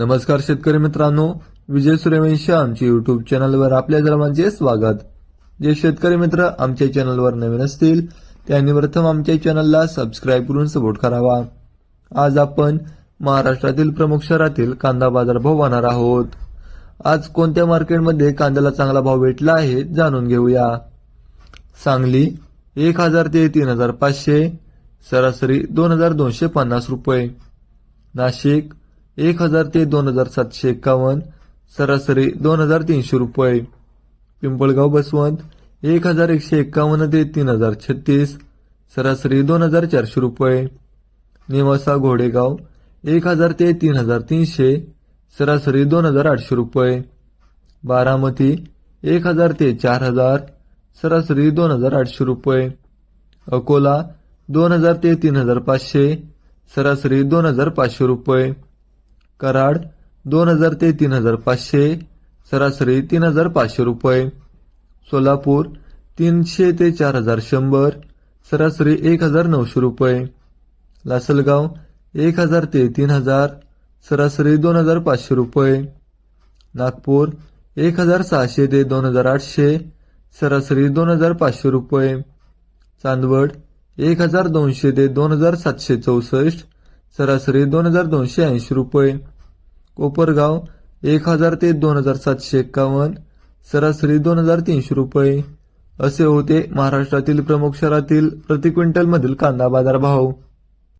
नमस्कार शेतकरी मित्रांनो विजय सूर्यवंशी आमच्या युट्यूब चॅनलवर आपल्या सर्वांचे स्वागत. जे शेतकरी मित्र आमच्या चॅनलवर नवीन असतील त्यांनी प्रथम आमच्या चॅनलला सबस्क्राईब करून सपोर्ट करावा. आज आपण महाराष्ट्रातील प्रमुख शहरातील कांदा बाजारभाव पाहणार आहोत. आज कोणत्या मार्केटमध्ये कांद्याला चांगला भाव भेटला आहे जाणून घेऊया. सांगली एक हजार ते तीन हजार पाचशे सरासरी दोन हजार दोनशे पन्नास रुपये. नाशिक एक हजार ते दोन हजार सातशे एक्कावन्न सरासरी दोन हजार तीनशे रुपये. पिंपळगाव बसवंत एक हजार एकशे एक्कावन्न ते तीन हजार छत्तीस सरासरी दोन हजार चारशे रुपये. निवासा घोडेगाव एक हजार ते तीन हजार तीनशे सरासरी दोन हजार आठशे रुपये. बारामती एक हजार ते चार हजार सरासरी दोन हजार आठशे रुपये. अकोला दोन हजार ते तीन हजार पाचशे सरासरी दोन हजार पाचशे रुपये. कराड दोन हजार ते तीन हजार पाचशे सरासरी तीन हजार पाचशे रुपये. सोलापूर तीनशे ते चार हजार शंभर सरासरी एक हजार नऊशे रुपये. लासलगाव एक हजार ते तीन हजार सरासरी दोन हजार पाचशे रुपये. नागपूर एक हजार सहाशे ते दोन हजार आठशे सरासरी दोन हजार पाचशे रुपये. चांदवड एक हजार दोनशे ते दोन हजार सातशे चौसष्ट सरासरी दोन हजार दोनशे ऐंशी रुपये. कोपरगाव एक हजार ते दोन हजार सातशे एक्कावन्न. सरासरी दोन हजार तीनशे रुपये. असे होते महाराष्ट्रातील प्रमुख शहरातील प्रति क्विंटलमधील कांदा बाजार भाव